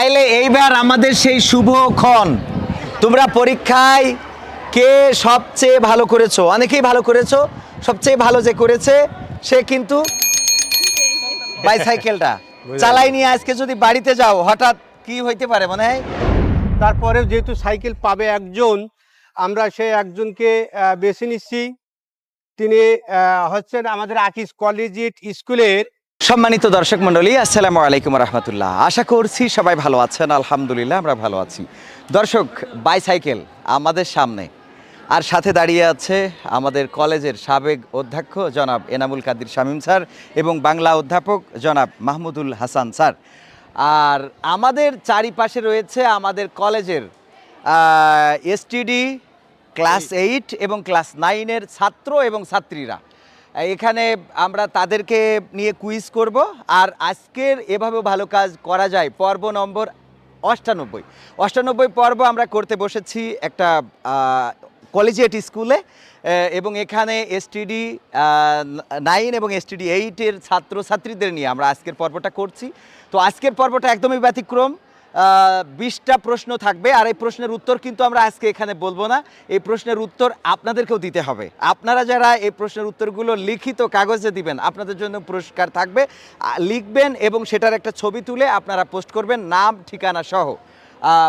তাইলে এইবার আমাদের সেই শুভক্ষণ তোমরা পরীক্ষায় কে সবচেয়ে ভালো করেছ? অনেকেই ভালো করেছ সবচেয়ে ভালো যে করেছে সে কিন্তু বাইসাইকেলটা চালাই নিয়ে আজকে যদি বাড়িতে যাও হঠাৎ কি হইতে পারে মনে হয়? তারপরে যেহেতু সাইকেল পাবে একজন আমরা সে একজনকে বেছে নিচ্ছি। তিনি হচ্ছেন আমাদের আকিস কলেজিয়েট স্কুলের সম্মানিত দর্শক মণ্ডলী, আসসালামু আলাইকুম রহমতুল্লাহ। আশা করছি সবাই ভালো আছেন, আলহামদুলিল্লাহ আমরা ভালো আছি। দর্শক বাইসাইকেল আমাদের সামনে। আর সাথে দাঁড়িয়ে আছে আমাদের কলেজের সাবেক অধ্যক্ষ জনাব এনামুল কাদির শামীম স্যার এবং বাংলা অধ্যাপক জনাব মাহমুদুল হাসান স্যার। আর আমাদের চারিপাশে রয়েছে আমাদের কলেজের এসটিডি ক্লাস এইট এবং ক্লাস নাইনের ছাত্র এবং ছাত্রীরা। এখানে আমরা তাদেরকে নিয়ে কুইজ করব, আর আজকের এভাবে ভালো কাজ করা যায় পর্ব নম্বর অষ্টানব্বই। অষ্টানব্বই পর্ব আমরা করতে বসেছি একটা কলেজিয়েট স্কুলে এবং এখানে এসটিডি নাইন এবং এসটিডি এইটের ছাত্রছাত্রীদের নিয়ে আমরা আজকের পর্বটা করছি। তো আজকের পর্বটা একদমই ব্যতিক্রম। বিশটা প্রশ্ন থাকবে আর এই প্রশ্নের উত্তর কিন্তু আমরা আজকে এখানে বলব না। এই প্রশ্নের উত্তর আপনাদেরকেও দিতে হবে। আপনারা যারা এই প্রশ্নের উত্তরগুলো লিখিত কাগজে দিবেন, আপনাদের জন্য পুরস্কার থাকবে। লিখবেন এবং সেটার একটা ছবি তুলে আপনারা পোস্ট করবেন, নাম, ঠিকানা সহ।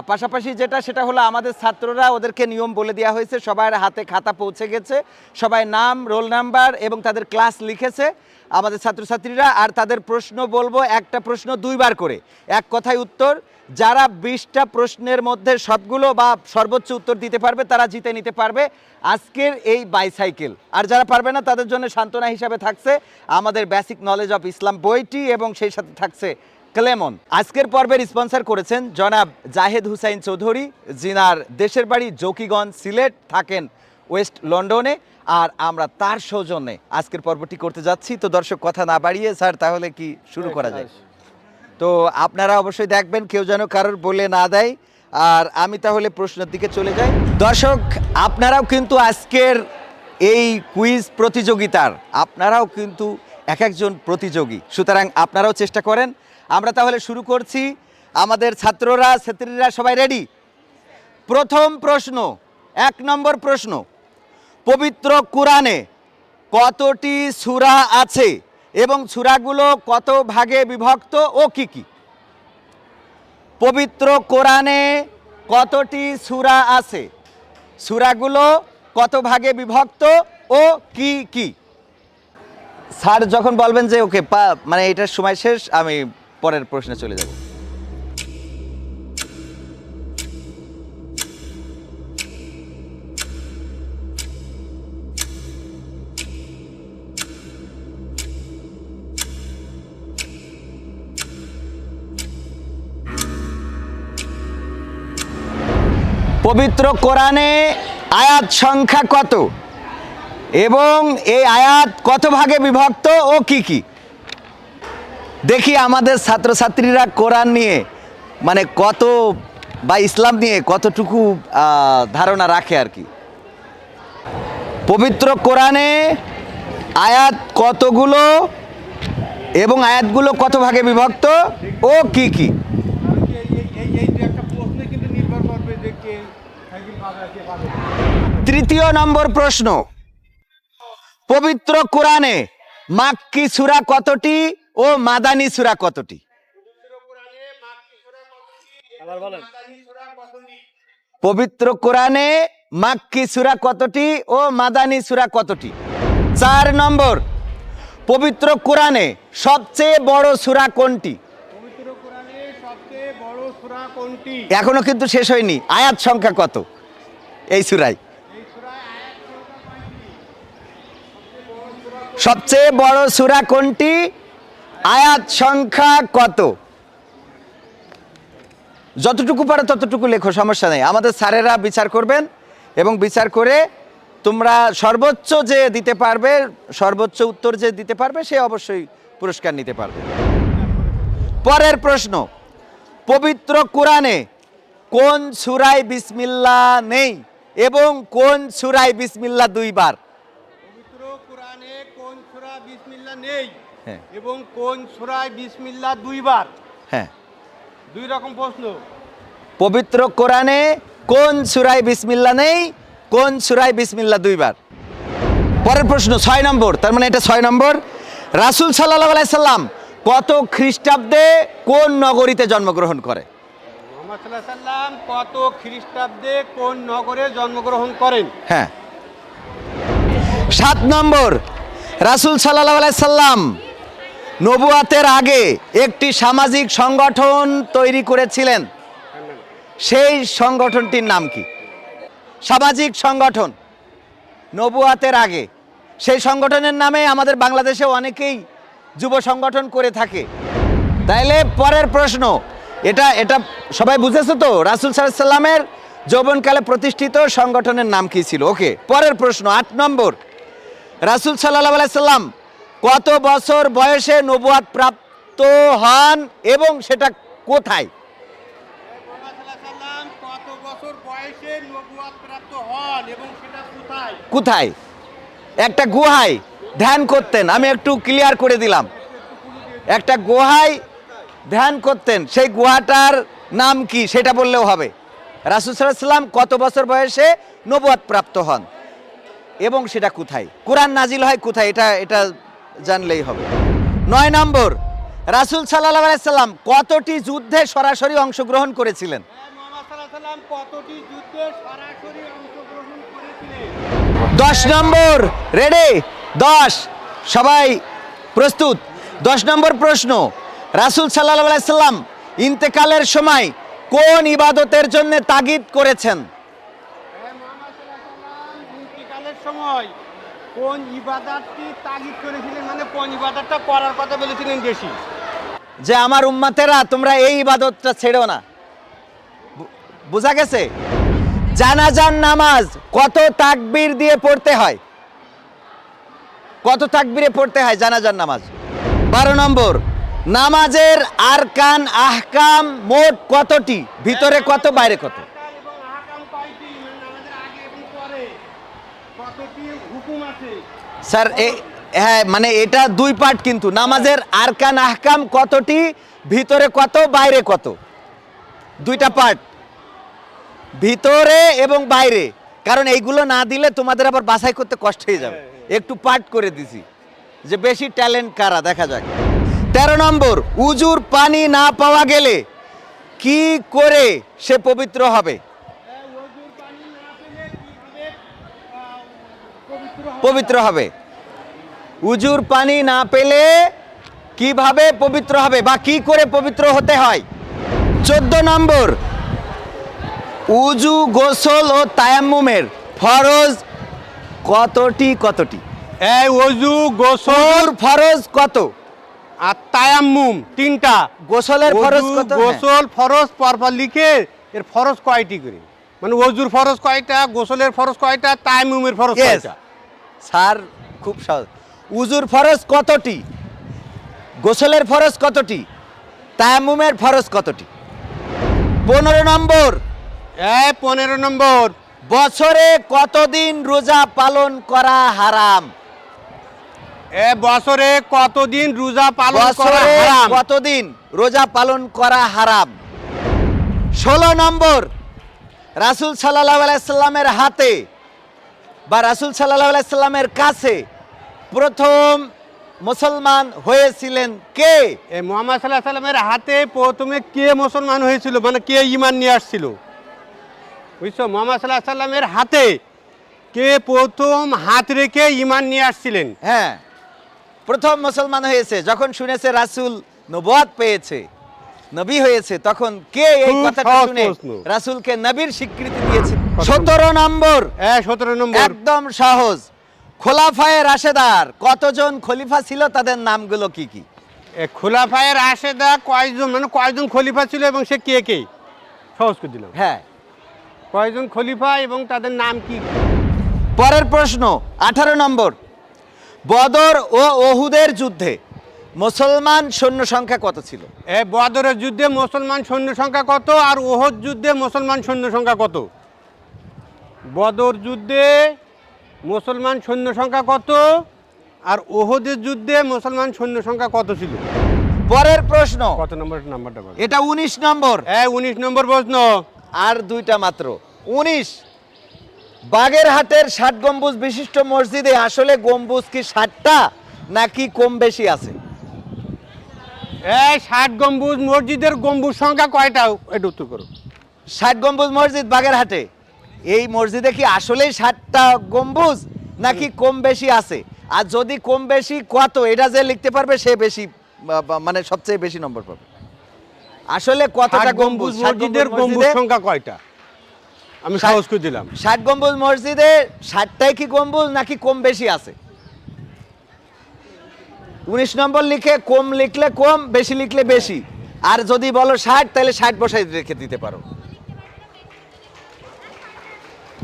পাশাপাশি যেটা, সেটা হলো আমাদের ছাত্ররা ওদেরকে নিয়ম বলে দেওয়া হয়েছে, সবার হাতে খাতা পৌঁছে গেছে, সবাই নাম, রোল নাম্বার এবং তাদের ক্লাস লিখেছে। আমাদের ছাত্রছাত্রীরা, আর তাদের প্রশ্ন বলব, একটা প্রশ্ন দুইবার করে, এক কথায় উত্তর যারা বিশটা প্রশ্নের মধ্যে সবগুলো বা সর্বোচ্চ উত্তর দিতে পারবে, তারা জিতে নিতে পারবে। আজকের এই বাইসাইকেল আর যারা পারবে না, তাদের জন্য সান্ত্বনা হিসাবে থাকছে আমাদের বেসিক নলেজ অফ ইসলাম বইটি এবং সেই সাথে থাকছে ক্লেমন আজকের পর্বের স্পন্সর করেছেন জনাব জাহেদ হুসাইন চৌধুরী জিনার দেশের বাড়ি জকিগঞ্জ, সিলেট, থাকেন ওয়েস্ট লন্ডনে, আর আমরা তার সৌজন্যে আজকের পর্বটি করতে যাচ্ছি। তো দর্শক, কথা না বাড়িয়ে, স্যার, তাহলে কি শুরু করা যায়? তো আপনারা অবশ্যই দেখবেন, কেউ যেন কারোর বলে না দেয়। আর আমি তাহলে প্রশ্নের দিকে চলে যাই। দর্শক, আপনারাও কিন্তু আজকের এই কুইজ প্রতিযোগিতার, আপনারাও কিন্তু এক একজন প্রতিযোগী। সুতরাং আপনারাও চেষ্টা করেন। আমরা তাহলে শুরু করছি। আমাদের ছাত্ররা, ছাত্রীরা সবাই রেডি প্রথম প্রশ্ন, এক নম্বর প্রশ্ন। পবিত্র কোরআনে কতটি সূরা আছে? এবং সুরাগুলো কত ভাগে বিভক্ত ও কি কি? পবিত্র কোরআনে কতটি সুরা আছে? সুরাগুলো কত ভাগে বিভক্ত ও কি কি? স্যার, যখন বলবেন যে, ওকে, পা মানে এটার সময় শেষ, আমি পরের প্রশ্নে চলে যাব। পবিত্র কোরআনে আয়াত সংখ্যা কত? এবং এই আয়াত কত ভাগে বিভক্ত ও কি কি? দেখি আমাদের ছাত্রছাত্রীরা কোরআন নিয়ে মানে কত বা ইসলাম নিয়ে কতটুকু ধারণা রাখে আর কি। পবিত্র কোরআনে আয়াত কতগুলো এবং আয়াতগুলো কত ভাগে বিভক্ত ও কি কি একটা প্রশ্নে কিন্তু নির্ভর করবে যে কে সাইকেল পাবে কে পাবে তৃতীয় নম্বর প্রশ্ন। পবিত্র কোরআনে মাক্কি সূরা কতটি ও মাদানী সূরা কতটি? পবিত্র কোরআনে মাক্কি সূরা কতটি ও মাদানী সূরা কতটি? চার নম্বর, পবিত্র কোরআনে সবচেয়ে বড় সূরা কোনটি? এখনও কিন্তু শেষ হয়নি। আয়াত সংখ্যা কত এই সূরায় আয়াত সংখ্যা কয়টি? সবচেয়ে বড় সূরা কোনটি? আয়াত সংখ্যা কত? যতটুকু পারো ততটুকু লেখো, সমস্যা নেই। আমাদের স্যারেরা বিচার করবেন এবং বিচার করে তোমরা সর্বোচ্চ যে দিতে পারবে, সর্বোচ্চ উত্তর যে দিতে পারবে, সে অবশ্যই পুরস্কার নিতে পারবে। পরের প্রশ্ন, পবিত্র কোরআনে কোন সুরাই বিসমিল্লা নেই এবং কোন সুরাই বিসমিল্লা দুইবার? কোরআনে কোন সূরা বিসমিল্লাহ নেই হ্যাঁ। এবং কোন সূরায় বিসমিল্লাহ দুইবার? হ্যাঁ। দুই রকম প্রশ্ন। পবিত্র কোরআনে কোন সুরাই বিসমিল্লা নেই কোন সুরাই বিসমিল্লা দুইবার? পরের প্রশ্ন ছয় নম্বর তার মানে এটা ছয় নম্বর। রাসুল সাল্লাহ আলাইসাল্লাম কত খ্রিস্টাব্দে কোন নগরীতে জন্মগ্রহণ করে? মোহাম্মদ সাল্লাহ সাল্লাম কত খ্রিস্টাব্দে কোন নগরে জন্মগ্রহণ করেন? হ্যাঁ। সাত নম্বর, রাসুল সাল্লাহ আলাইসাল্লাম নবুয়াতের আগে একটি সামাজিক সংগঠন তৈরি করেছিলেন। সেই সংগঠনটির নাম কি? সামাজিক সংগঠন নবুয়াতের আগে। সেই সংগঠনের নামে আমাদের বাংলাদেশে অনেকেই যুব সংগঠন করে থাকে। তাইলে পরের প্রশ্ন, এটা এটা সবাই বুঝেছ তো? রাসুল সাল্লামের যৌবনকালে প্রতিষ্ঠিত সংগঠনের নাম কি ছিল? ওকে, পরের প্রশ্ন, আট নম্বর রাসুল সাল্লাহ সাল্লাম কত বছর বয়সে নবুয়াত প্রাপ্ত হন এবং সেটা কোথায়? কোথায়? একটা গুহায়। ধ্যান করতেন। আমি একটু ক্লিয়ার করে দিলাম। একটা গুহায় ধ্যান করতেন। সেই গুহাটার নাম কি? সেটা বললেও হবে। রাসুল সাল্লাম কত বছর বয়সে নবুয়াত প্রাপ্ত হন? এবং সেটা কোথায়? কোরআন নাজিল হয় কোথায়? এটা এটা জানলেই হবে। নয় নম্বর, রাসুল সাল্লাহ আলাইসাল্লাম কতটি যুদ্ধে সরাসরি অংশগ্রহণ করেছিলেন? দশ নম্বর, রেডে? দশ। সবাই প্রস্তুত? দশ নম্বর প্রশ্ন, রাসুল সাল্লাহ সাল্লাম ইন্তেকালের সময় কোন ইবাদতের জন্য তাগিদ করেছেন হ্যাঁ, মোহাম্মদ সাল্লাল্লাহু আলাইহি ওয়াসাল্লাম ইন্তিকালের সময় কোন ইবাদতটি তাগিদ করেছিলেন? মানে কোন ইবাদতটা করার কথা বলেছিলেন বেশি? যে আমার উম্মাতেরা, তোমরা এই ইবাদতটা ছেড়ো না। বোঝা গেছে? জানাজান নামাজ কত তাকবীর দিয়ে পড়তে হয়? কত তাকবীরে পড়তে হয় জানাজান নামাজ? বারো নম্বর, নামাজের আরকান আহকাম মোট কতটি? ভিতরে কত, বাইরে কত আহকাম এবং আহকাম কয়টি মানে আমাদের আগে এবং পরে কতটি হুকুম আছে স্যার হ্যাঁ মানে এটা দুই পার্ট কিন্তু। নামাজের আরকান আহকাম কতটি, ভিতরে কত, বাইরে কত? দুইটা পার্ট। ভিতরে এবং বাইরে। কারণ এইগুলো না দিলে তোমাদের আবার বাছাই করতে কষ্ট হয়ে যাবে। একটু পার্ট করে দিছি। যে বেশি ট্যালেন্ট কারা, দেখা যাক। তেরো নম্বর, উজুর পানি না পাওয়া গেলে কি করে সে পবিত্র হবে? পবিত্র হবে? উজুর পানি না পেলে কীভাবে পবিত্র হবে বা কি করে পবিত্র হতে হয়? চোদ্দ নম্বর উজু গোসল ও তায়াম্মুমের ফরজ কতটি কতটি? এই গোসল ফরজ কত? আর তায়াম্মুম তিনটা। গোসলের ফরজ কত? হ্যাঁ। গোসল ফরজ পরপর লিখে এর ফরজ কয়টি করে? মানে ওজুর ফরজ কয়টা গোসলের ফরজ কয়টা তায়াম্মুমের ফরজ. কয়টা? স্যার খুব সহজ। উজুর ফরজ কতটি? গোসলের ফরজ কতটি? তায়াম্মুমের ফরজ কতটি? পনেরো নম্বর। এই পনেরো নম্বর। বছরে কতদিন রোজা পালন করা হারাম? এ বছরে কতদিন রোজা পালন করা হারাম? কতদিন রোজা পালন করা হারাম? ষোলো নম্বর। রাসুল সাল্লাহ আলাইসাল্লামের হাতে বা রাসুল সাল্লাহ আলাইসাল্লামের কাছে প্রথম মুসলমান হয়েছিলেন কে? মোহাম্মদ সাল্লাহ সাল্লামের হাতে প্রথমে কে মুসলমান হয়েছিল? মানে কে ইমান নিয়ে আসছিল? বুঝছ? মোহাম্মদ সাল্লাহ সাল্লামের হাতে কে প্রথম হাত রেখে ইমান নিয়ে আসছিলেন? হ্যাঁ। প্রথম মুসলমান হয়েছে যখন শুনেছে রাসুল নবুয়াত পেয়েছে নবী হয়েছে তখন কে এই কথাটা শুনে। রাসুলকে নবীর স্বীকৃতি দিয়েছে? সতেরো নম্বর। হ্যাঁ সতেরো নম্বর। একদম সহজ। খোলাফায়ে রাশেদার কতজন খলিফা ছিল তাদের নামগুলো কি কি? এ খোলাফায়ের আশেদা কয়জন মানে কয়জন খলিফা ছিল এবং সে কে কে? সহজ করে দিলাম। হ্যাঁ। কয়জন খলিফা এবং তাদের নাম কি কি? পরের প্রশ্ন আঠারো নম্বর। বদর ও ওহুদের যুদ্ধে মুসলমান সৈন্য সংখ্যা কত ছিল? এ বদরের যুদ্ধে মুসলমান সৈন্য সংখ্যা কত আর ওহদ যুদ্ধে মুসলমান সৈন্য সংখ্যা কত? বদর যুদ্ধে মুসলমান সৈন্য সংখ্যা কত? আর ওহদের যুদ্ধে মুসলমান সৈন্য সংখ্যা কত ছিল? পরের প্রশ্ন। কত নম্বর নাম্বারটা বল। এটা উনিশ নম্বর। হ্যাঁ উনিশ নম্বর প্রশ্ন। আর দুইটা মাত্র। উনিশ। বাগেরহাটের ষাট গম্বুজ বিশিষ্ট মসজিদে আসলে গম্বুজ কি ষাটটা নাকি কম বেশি আছে? এই ষাট গম্বুজ মসজিদের গম্বুজ সংখ্যা কয়টা? এটা উত্তর করো। ষাট গম্বুজ মসজিদ বাগেরহাটে। এই মসজিদে কি আসলেই ষাটটা গম্বুজ? নাকি কম বেশি আছে? আর যদি কম বেশি কত? এটা যে লিখতে পারবে সে বেশি মানে সবচেয়ে বেশি নম্বর পাবে। আসলে কতটা গম্বুজ মসজিদের গম্বুজ সংখ্যা কয়টা? আমি সাহস করে দিলাম। ষাট গম্বুজ মসজিদে ষাটটাই কি গম্বুজ নাকি কম বেশি আছে? উনিশ নম্বর লিখে কম লিখলে কম বেশি লিখলে বেশি। আর যদি বলো ষাট তাহলে ষাট বসাই রেখে দিতে পারো।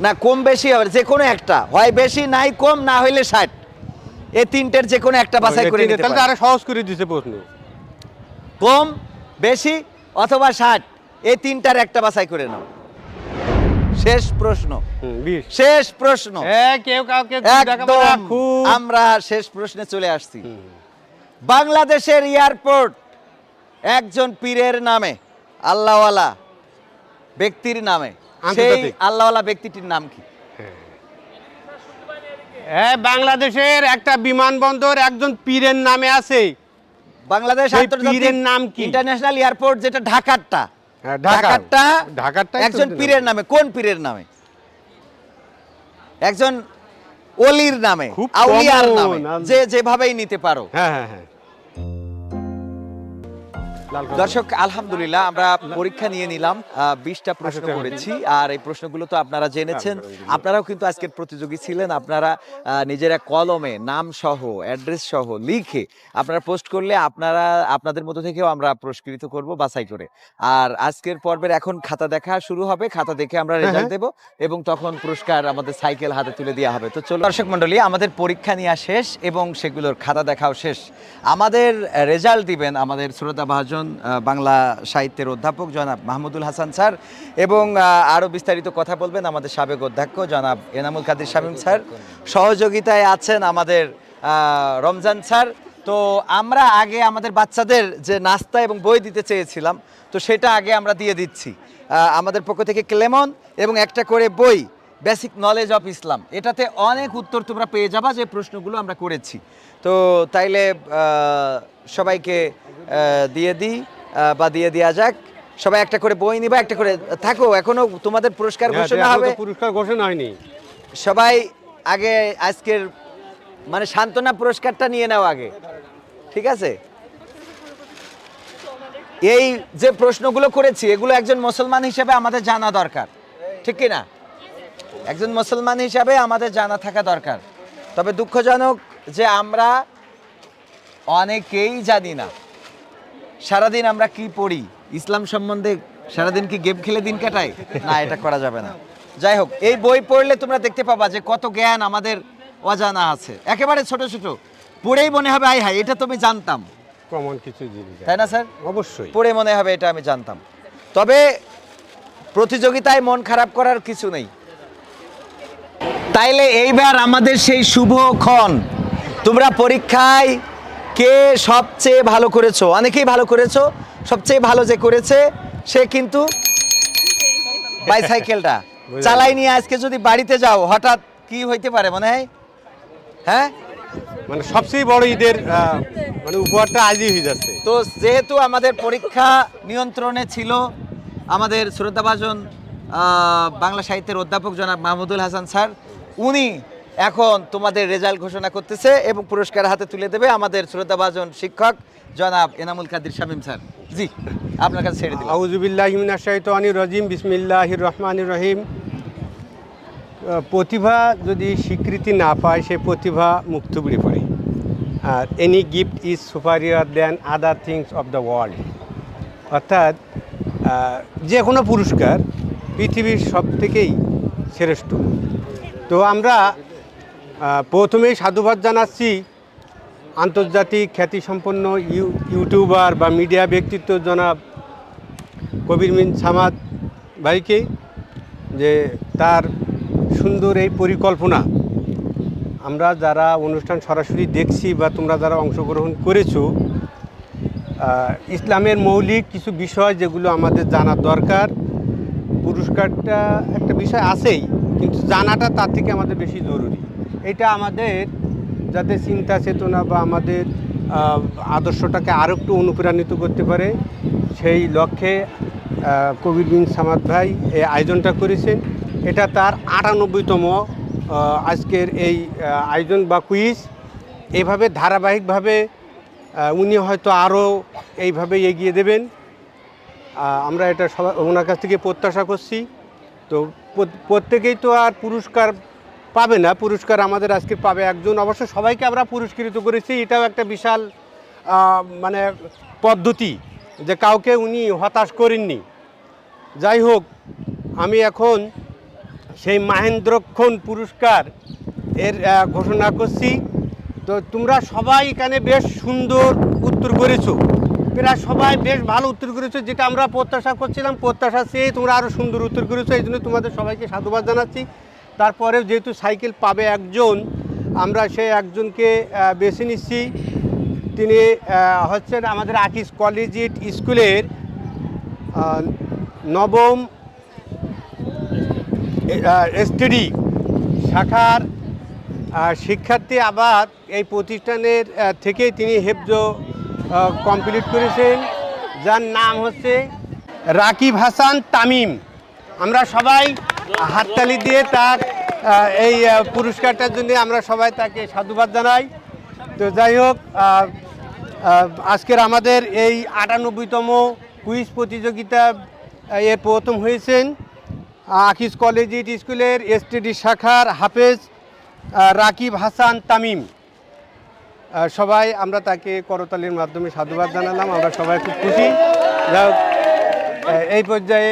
না কম বেশি হবে যে কোনো একটা। হয় বেশি নাই কম না হইলে ষাট। এই তিনটের যে কোনো একটা বাছাই করে নিতে তাহলে। আরও সহজ করে দিছে প্রশ্ন। কম বেশি অথবা ষাট এই তিনটার একটা বাছাই করে নাও। শেষ প্রশ্ন। শেষ প্রশ্ন। কেউ কাউকে একদম। আমরা শেষ প্রশ্নে চলে আসছি। বাংলাদেশের এয়ারপোর্ট একজন পীরের নামে আল্লাহওয়ালা ব্যক্তির নামে। সেই আল্লাহওয়ালা ব্যক্তিটির নাম কি? এ, বাংলাদেশের একটা বিমানবন্দর একজন পীরের নামে আছে। বাংলাদেশ পীরের নাম কি? ইন্টারন্যাশনাল এয়ারপোর্ট যেটা ঢাকারটা। হ্যাঁ, ঢাকার। ঢাকারটা ঢাকারটাই একজন পীরের নামে। কোন পীরের নামে? একজন অলির নামে আউলিয়ার নামে যে যেভাবেই নিতে পারো। হ্যাঁ হ্যাঁ হ্যাঁ। দর্শক আলহামদুলিল্লাহ আমরা পরীক্ষা নিয়ে নিলাম বিশটা প্রশ্ন আচ্ছা, করেছি আর এই প্রশ্নগুলো তো আপনারা জেনেছেন। আপনারাও কিন্তু আজকের প্রতিযোগী ছিলেন আপনারা নিজেরা কলমে নাম সহ অ্যাড্রেস সহ লিখে আপনারা পোস্ট করলে আপনারা আপনাদের মধ্যে থেকেও আমরা পুরস্কৃত করব বাছাই করে। আর আজকের পর্বের এখন খাতা দেখা শুরু হবে খাতা দেখে আমরা রেজাল্ট দেব এবং তখন পুরস্কার আমাদের সাইকেল হাতে তুলে দেওয়া হবে। তো চলো দর্শক মন্ডলী আমাদের পরীক্ষা নেওয়া শেষ এবং সেগুলোর খাতা দেখাও শেষ। আমাদের রেজাল্ট দিবেন আমাদের শ্রোতা ভাজন বাংলা সাহিত্যের অধ্যাপক জনাব মাহমুদুল হাসান স্যার এবং আরও বিস্তারিত কথা বলবেন আমাদের সাবেক অধ্যক্ষ জনাব এনামুল কাদির শামীম স্যার। সহযোগিতায় আছেন আমাদের রমজান স্যার। তো আমরা আগে আমাদের বাচ্চাদের যে নাস্তা এবং বই দিতে চেয়েছিলাম তো সেটা আগে আমরা দিয়ে দিচ্ছি। আমাদের পক্ষ থেকে ক্লেমন এবং একটা করে বই বেসিক নলেজ অফ ইসলাম এটাতে অনেক উত্তর তোমরা পেয়ে যাবা যে প্রশ্নগুলো আমরা করেছি। তো তাইলে সবাইকে দিয়ে দিই বা দিয়ে দেওয়া যাক। সবাই একটা করে বই নিবা একটা করে থাকো এখনও তোমাদের পুরস্কার হ্যাঁ, ঘোষণা হবে। পুরস্কার ঘোষণা হয়নি। সবাই আগে আজকের মানে সান্ত্বনা পুরস্কারটা নিয়ে নাও আগে। ঠিক আছে? এই যে প্রশ্নগুলো করেছি এগুলো একজন মুসলমান হিসেবে আমাদের জানা দরকার। ঠিক কি না একজন মুসলমান হিসাবে আমাদের জানা থাকা দরকার। তবে দুঃখজনক যে আমরা অনেকেই জানি না। সারাদিন আমরা কি পড়ি? ইসলাম সম্বন্ধে সারাদিন কি গেম খেলে দিন কাটাই না এটা করা যাবে না। যাই হোক এই বই পড়লে তোমরা দেখতে পাবা যে কত জ্ঞান আমাদের অজানা আছে। একেবারে ছোট ছোট। পড়েই মনে হবে আই হাই এটা তো আমি জানতাম। কমন কিছু জিনিস। তাই না স্যার? অবশ্যই। পড়ে মনে হবে এটা আমি জানতাম। তবে প্রতিযোগিতায় মন খারাপ করার কিছু নেই। তাইলে এইবার আমাদের সেই শুভক্ষণ তোমরা পরীক্ষায় কে সবচেয়ে ভালো করেছ? অনেকেই ভালো করেছ সবচেয়ে ভালো যে করেছে সে কিন্তু বাইসাইকেলটা। চালাই নিয়ে আজকে যদি বাড়িতে যাও হঠাৎ কি হইতে পারে মনে হয়? হ্যাঁ? মানে সবচেয়ে বড় ঈদের মানে উপহারটা আজই হয়ে যাচ্ছে। তো যেহেতু আমাদের পরীক্ষা নিয়ন্ত্রণে ছিল আমাদের শ্রদ্ধাভাজন বাংলা সাহিত্যের অধ্যাপক জনাব মাহমুদুল হাসান স্যার উনি এখন তোমাদের রেজাল্ট ঘোষণা করতেছে এবং পুরস্কার হাতে তুলে দেবে আমাদের শ্রদ্ধাভাজন শিক্ষক জনাব এনামুল কাদির শামীম স্যার। জি, আপনার কাছে ছেড়ে দিলাম। আউজুবিল্লাহ শাহিতানি রজিম, বিসমিল্লাহির রহমানির রহিম। প্রতিভা যদি স্বীকৃতি না পায় সে প্রতিভা মুখ থুবড়ে পড়ে আর any gift is superior than other things of the world অর্থাৎ যে কোনো পুরস্কার পৃথিবীর সব থেকেই শ্রেষ্ঠ। তো আমরা প্রথমেই সাধুবাদ জানাচ্ছি আন্তর্জাতিক খ্যাতিসম্পন্ন ইউ ইউটিউবার বা মিডিয়া ব্যক্তিত্ব জনাব কবির মিন সামাদ ভাইকে যে তার সুন্দর এই পরিকল্পনা। আমরা যারা অনুষ্ঠান সরাসরি দেখছি বা তোমরা যারা অংশগ্রহণ করেছ ইসলামের মৌলিক কিছু বিষয় যেগুলো আমাদের জানার দরকার, পুরস্কারটা একটা বিষয় আছেই, কিন্তু জানাটা তার থেকে আমাদের বেশি জরুরি। এটা আমাদের যাতে চিন্তা চেতনা বা আমাদের আদর্শটাকে আরও একটু অনুপ্রাণিত করতে পারে, সেই লক্ষ্যে কবির বিন সামাদ ভাই এই আয়োজনটা করেছেন। এটা তার আটানব্বইতম আজকের এই আয়োজন বা কুইজ এইভাবে ধারাবাহিকভাবে উনি হয়তো আরও এইভাবে এগিয়ে দেবেন। আমরা এটা সবাই ওনার কাছ থেকে প্রত্যাশা করছি। তো প্রত্যেকেই তো আর পুরস্কার পাবে না, পুরস্কার আমাদের আজকে পাবে একজন। অবশ্য সবাইকে আমরা পুরস্কৃত করেছি, এটাও একটা বিশাল মানে পদ্ধতি যে কাউকে উনি হতাশ করেননি। যাই হোক, আমি এখন সেই মাহেন্দ্রক্ষণ পুরস্কার এর ঘোষণা করছি। তো তোমরা সবাই এখানে বেশ সুন্দর উত্তর করেছ। প্রায় সবাই বেশ ভালো উত্তর করেছ, যেটা আমরা প্রত্যাশা করছিলাম। প্রত্যাশা চেয়ে তোমরা আরও সুন্দর উত্তর করেছ এই জন্য তোমাদের সবাইকে সাধুবাদ জানাচ্ছি। তারপরেও যেহেতু সাইকেল পাবে একজন, আমরা সে একজনকে বেছে নিচ্ছি। তিনি হচ্ছেন আমাদের আকিস কলেজিয়েট স্কুলের নবম এসটিডি শাখার শিক্ষার্থী আবার এই প্রতিষ্ঠানের থেকেই তিনি হেফজ কমপ্লিট করেছেন। যার নাম হচ্ছে রাকিব হাসান তামিম। আমরা সবাই হাততালি দিয়ে তার এই পুরস্কারটার জন্য আমরা সবাই তাকে সাধুবাদ জানাই। তো যাই হোক আজকের আমাদের এই আটানব্বইতম কুইজ প্রতিযোগিতা আহ, এ প্রথম হয়েছেন। আকিস কলেজিয়েট স্কুলের এসটিডি শাখার হাফেজ রাকিব হাসান তামিম। সবাই আমরা তাকে করতালির মাধ্যমে সাধুবাদ জানালাম আমরা সবাই খুব খুশি। যাই হোক, এই পর্যায়ে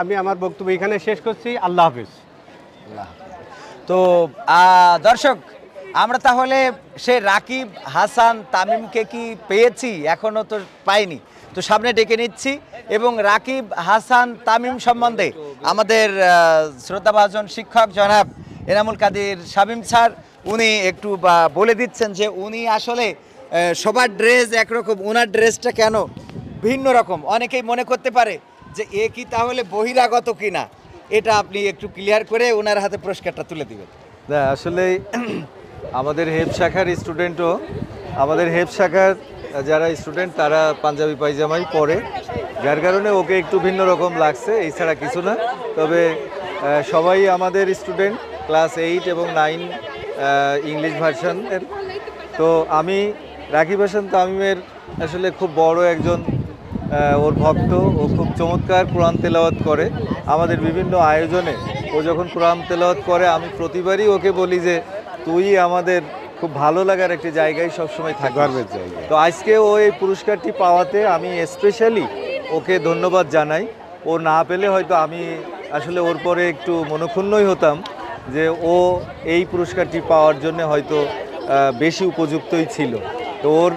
আমি আমার বক্তব্য এখানে শেষ করছি। আল্লাহ হাফিজ। তো দর্শক আমরা তাহলে সে রাকিব হাসান তামিমকে কি পেয়েছি? এখনও তো পাইনি। তো সামনে ডেকে নিচ্ছি। এবং রাকিব হাসান তামিম সম্বন্ধে আমাদের আহ, শ্রদ্ধাভাজন শিক্ষক জনাব এনামুল কাদির শামীম স্যার উনি একটু বলে দিচ্ছেন যে উনি আসলে সবার ড্রেস একরকম। ওনার ড্রেসটা কেন ভিন্ন রকম। অনেকেই মনে করতে পারে যে, এ কি তাহলে বহিরাগত কিনা? এটা আপনি একটু ক্লিয়ার করে ওনার হাতে পুরস্কারটা তুলে দিবেন। না, আসলে আমাদের হেড শাখার স্টুডেন্টও, আমাদের হেড শাখার যারা স্টুডেন্ট, তারা পাঞ্জাবি পায়জামাই পরে। যার কারণে ওকে একটু ভিন্ন রকম লাগছে এছাড়া কিছু না। তবে সবাই আমাদের স্টুডেন্ট, ক্লাস এইট এবং নাইন ইংলিশ ভার্সনের। তো আমি, রাকিব হাসান তামিমের আসলে খুব বড় একজন ওর ভক্ত ও খুব চমৎকার কোরআন তেলাওয়াত করে। আমাদের বিভিন্ন আয়োজনে ও যখন কোরআন তেলাওয়াত করে আমি প্রতিবারই ওকে বলি যে তুই আমাদের খুব ভালো লাগার একটি জায়গায় সবসময় থাকবি। তো আজকে ও এই পুরস্কারটি পাওয়াতে আমি স্পেশালি ওকে ধন্যবাদ জানাই। ও না পেলে হয়তো আমি আসলে ওর পরে একটু মনক্ষুণ্ণই হতাম যে ও এই পুরস্কারটি পাওয়ার জন্য হয়তো বেশি উপযুক্তই ছিল। তো ওর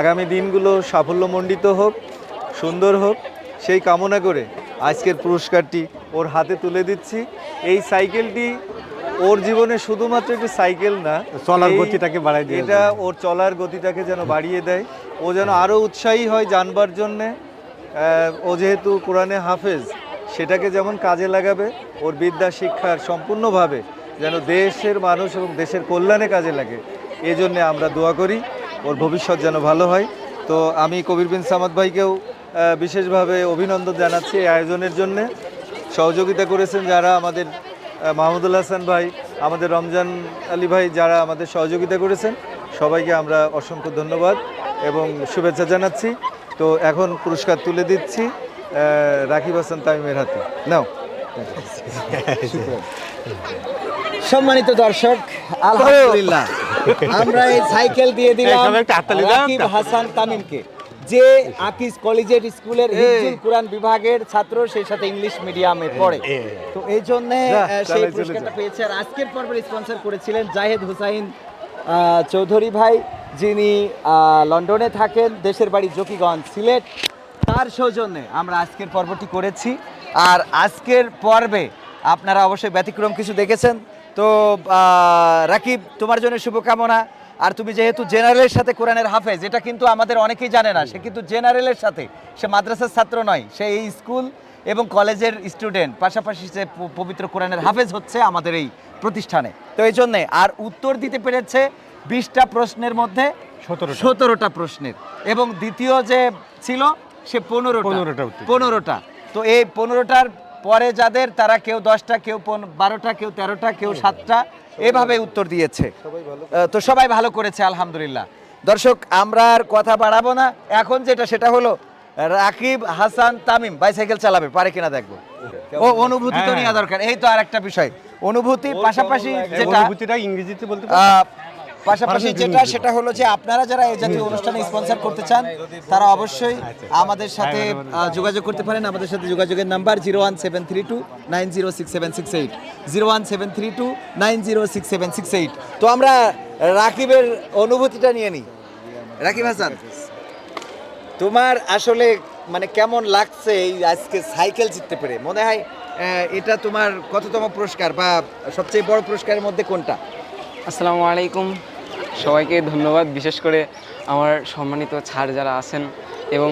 আগামী দিনগুলো সাফল্যমণ্ডিত হোক। সুন্দর হোক সেই কামনা করে আজকের পুরস্কারটি ওর হাতে তুলে দিচ্ছি। এই সাইকেলটি ওর জীবনে শুধুমাত্র একটি সাইকেল না চলার গতিটাকে বাড়ায় দিয়ে এটা ওর চলার গতিটাকে যেন বাড়িয়ে দেয়। ও যেন আরও উৎসাহী হয় জানবার জন্যে। ও যেহেতু কোরআনে হাফেজ সেটাকে যেমন কাজে লাগাবে ওর বিদ্যা শিক্ষার সম্পূর্ণভাবে যেন দেশের মানুষ এবং দেশের কল্যাণে কাজে লাগে এই জন্যে আমরা দোয়া করি। ওর ভবিষ্যৎ যেন ভালো হয়। তো আমি কবির বিন সামাদ ভাইকেও বিশেষভাবে অভিনন্দন জানাচ্ছি এই আয়োজনের জন্যে। সহযোগিতা করেছেন যারা আমাদের মাহমুদুল হাসান ভাই আমাদের রমজান আলী ভাই যারা আমাদের সহযোগিতা করেছেন সবাইকে আমরা অসংখ্য ধন্যবাদ এবং শুভেচ্ছা জানাচ্ছি। তো এখন পুরস্কার তুলে দিচ্ছি রাকিব হাসান তামিমের হাতে। নাও। সম্মানিত দর্শক আলহামদুলিল্লাহ। আমরা এই সাইকেল দিয়ে দিলাম রাকিব হাসান তামিমকে। যে আকিস কলেজের স্কুলের হিফজুল কোরআন বিভাগের ছাত্র সেই সাথে ইংলিশ মিডিয়ামে পড়ে। তো এই জন্য সেই পুরস্কারটা পেয়েছে। আর আজকের পর্বের স্পন্সর করেছিলেন জাহেদ হুসাইন চৌধুরী ভাই যিনি লন্ডনে থাকেন দেশের বাড়ি জকিগঞ্জ সিলেট। তার সৌজন্যে আমরা আজকের পর্বটি করেছি। আর আজকের পর্বে আপনারা অবশ্যই ব্যতিক্রম কিছু দেখেছেন। তো রাকিব তোমার জন্য শুভকামনা। আর তুমি যেহেতু জেনারেলের সাথে কোরআনের হাফেজ এটা কিন্তু আমাদের অনেকেই জানে না। সে কিন্তু জেনারেলের সাথে সে মাদ্রাসার ছাত্র নয় সে এই স্কুল এবং কলেজের স্টুডেন্ট পাশাপাশি সে পবিত্র কোরআনের হাফেজ হচ্ছে আমাদের এই প্রতিষ্ঠানে। তো এই জন্যে আর উত্তর দিতে পেরেছে বিশটা প্রশ্নের মধ্যে সতেরোটা। সতেরোটা প্রশ্নের। এবং দ্বিতীয় যে ছিল সে পনেরোটা। পনেরোটা। তো এই পনেরোটার পরে যাদের তারা কেউ দশটা কেউ বারোটা কেউ তেরোটা কেউ সাতটা এভাবে উত্তর দিয়েছে। তো সবাই ভালো করেছে আলহামদুলিল্লাহ। দর্শক আমরা আর কথা বাড়াবো না। এখন যেটা সেটা হলো রাকিব হাসান তামিম বাইসাইকেল চালাবে পারে কিনা দেখব। ও অনুভূতি তো হ্যাঁ। নেওয়া দরকার। এই তো আর একটা বিষয়। অনুভূতি পাশাপাশি যেটা অনুভূতিটা ইংরেজিতে বলতে পাশাপাশি যেটা সেটা হলো যে আপনারা যারা এই জাতীয় অনুষ্ঠানে স্পন্সর করতে চান তারা অবশ্যই আমাদের সাথে যোগাযোগ করতে পারেন। আমাদের সাথে যোগাযোগের number zero one seven three two nine zero six seven six eight. Zero one seven three two nine zero six seven six eight. তো আমরা রাকিবের অনুভূতিটা নিয়ে নিই। রাকিব হাসান তোমার আসলে মানে কেমন লাগছে এই আজকে সাইকেল জিততে পেরে? মনে হয় এটা তোমার কততম পুরস্কার বা সবচেয়ে বড় পুরস্কারের মধ্যে কোনটা? আসসালামু আলাইকুম। সবাইকে ধন্যবাদ বিশেষ করে আমার সম্মানিত ছাড় যারা আছেন এবং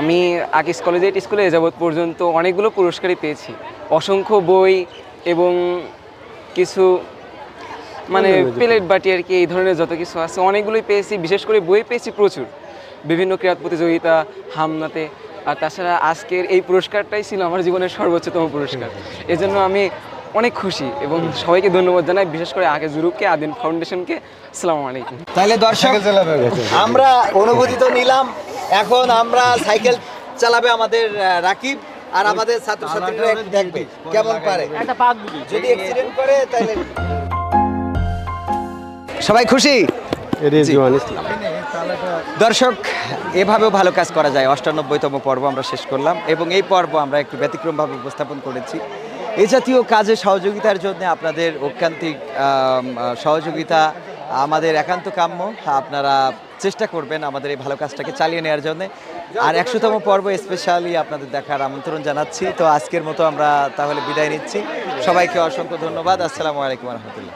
আমি আকিস কলেজে স্কুলে যাবৎ পর্যন্ত অনেকগুলো পুরস্কারই পেয়েছি। অসংখ্য বই এবং কিছু মানে প্লেট বাটি আর কি এই ধরনের যত কিছু আছে অনেকগুলোই পেয়েছি বিশেষ করে বই পেয়েছি প্রচুর। বিভিন্ন ক্রীড়া প্রতিযোগিতা হামনাতে আর তাছাড়া আজকের এই পুরস্কারটাই ছিল আমার জীবনের সর্বোচ্চতম পুরস্কার। এজন্য আমি অনেক খুশি এবং সবাইকে ধন্যবাদ জানাই বিশেষ করে আগে জুরুককে আদিন ফাউন্ডেশনকে। আসসালামু আলাইকুম। তাহলে দর্শক আমরা অনুভূতি তো নিলাম এখন আমরা সাইকেল চালাবে আমাদের রাকিব আর আমাদের ছাত্রছাত্রীরা একটু দেখবে কেমন পারে। যদি অ্যাক্সিডেন্ট করে তাহলে সবাই খুশি? দর্শক এভাবেও ভালো কাজ করা যায়। অষ্টানব্বইতম পর্ব আমরা শেষ করলাম এবং এই পর্ব আমরা একটু ব্যতিক্রমভাবে উপস্থাপন করেছি। এই জাতীয় কাজে সহযোগিতার জন্য আপনাদের ঐকান্তিক সহযোগিতা, আমাদের একান্ত কাম্য। আপনারা চেষ্টা করবেন আমাদের এই ভালো কাজটাকে চালিয়ে নেওয়ার জন্য। আর একশোতম পর্ব স্পেশালি আপনাদের দেখার আমন্ত্রণ জানাচ্ছি। তো আজকের মতো আমরা তাহলে বিদায় নিচ্ছি। সবাইকে অসংখ্য ধন্যবাদ। আসসালামু আলাইকুম রহমতুল্লাহ।